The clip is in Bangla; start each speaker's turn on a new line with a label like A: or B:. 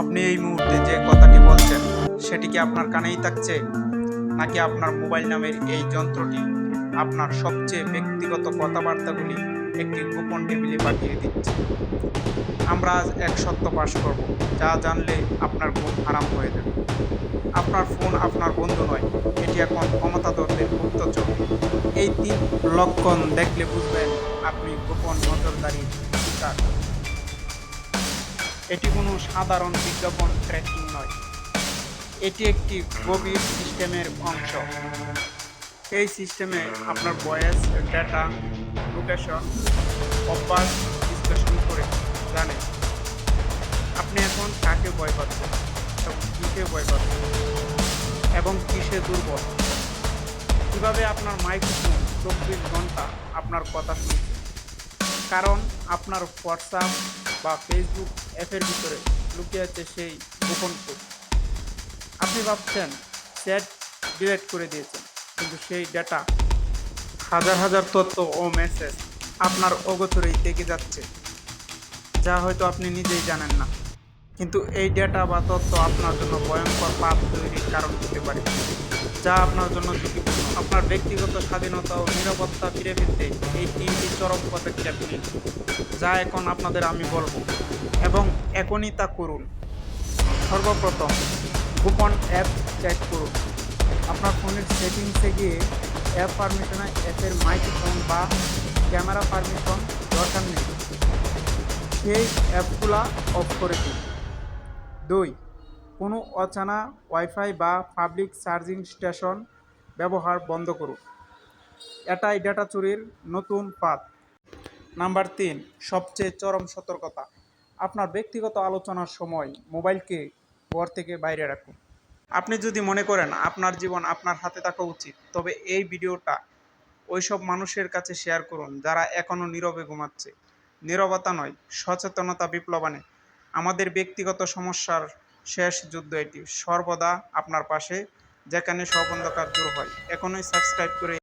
A: আপনি এই মুহূর্তে যে কথাটি বলছেন, সেটি কি আপনার কানেই থাকছে? নাকি আপনার মোবাইল নামের এই যন্ত্রটি আপনার সবচেয়ে ব্যক্তিগত কথাবার্তাগুলি একটি গোপন টেবিলে পাঠিয়ে দিচ্ছে? আমরা আজ এক সত্য পাশ করব, যা জানলে আপনার ঘুম আরাম হয়ে যাবে। আপনার ফোন আপনার বন্ধু নয়, এটি এখন ক্ষমতাধরদের গুপ্তচর এই তিন লক্ষণ দেখলে বুঝবেন আপনি গোপন নজরদারির শিকার। এটি কোনো সাধারণ বিজ্ঞাপন ট্র্যাকিং নয়। এটি একটি গভীর সিস্টেমের অংশ। এই সিস্টেমে আপনার বয়স ডেটা লোকেশন অভ্যাস, বিশ্লেষণ করে জানে আপনি এখন কাকে ভয় পাচ্ছেন এবং কিসে ভয় পাচ্ছেন এবং কিসে দুর্বল? কীভাবে আপনার মাইক্রোফোন চব্বিশ ঘণ্টা আপনার কথা শুনছে? কারণ আপনার হোয়াটসঅ্যাপ বা ফেসবুক অ্যাপের ভিতরে লুকিয়ে আছে সেই গোপন কোড আপনি ভাবছেন চ্যাট ডিলেট করে দিয়েছেন, কিন্তু সেই ডেটা হাজার হাজার তথ্য ও মেসেজ আপনার অগোচরেই থেকে যাচ্ছে, যা হয়তো আপনি নিজেই জানেন না। কিন্তু এই ডেটা বা তথ্য আপনার জন্য ভয়ঙ্কর পাপ তৈরির কারণ হতে পারে। যা আপনার জন্য ঝুঁকিপূর্ণ আপনার ব্যক্তিগত স্বাধীনতা ও নিরাপত্তা ফিরে পেতে এই তিনটি চরম পদক্ষেপ নিন। যা এখন আপনাদের আমি বলব। এবং এখনই তা করুন। সর্বপ্রথম গোপন অ্যাপ চেক করুন। আপনার ফোনের সেটিংসে গিয়ে অ্যাপ পারমিশনে অ্যাপের মাইক্রোফোন বা ক্যামেরা পারমিশন দরকার নেই। সেই অ্যাপগুলা অফ করে দিন। দুই কোনো অজানা ওয়াইফাই বা পাবলিক চার্জিং স্টেশন ব্যবহার বন্ধ করুন। এটাই ডেটা চুরির নতুন পাথ নাম্বার তিন, সবচেয়ে চরম সতর্কতা। আপনার ব্যক্তিগত আলোচনার সময় মোবাইলকে ঘর থেকে বাইরে রাখুন। আপনি যদি মনে করেন আপনার জীবন আপনার হাতে থাকা উচিত, তবে এই ভিডিওটা ওইসব মানুষের কাছে শেয়ার করুন যারা এখনও নীরবে ঘুমাচ্ছে। নীরবতা নয়, সচেতনতা বিপ্লবানে। আমাদের ব্যক্তিগত সমস্যার শেষ যুদ্ধ এটি। সর্বদা আপনার পাশে যেখানে সব অন্ধকার দূর হয়। এখনই সাবস্ক্রাইব করে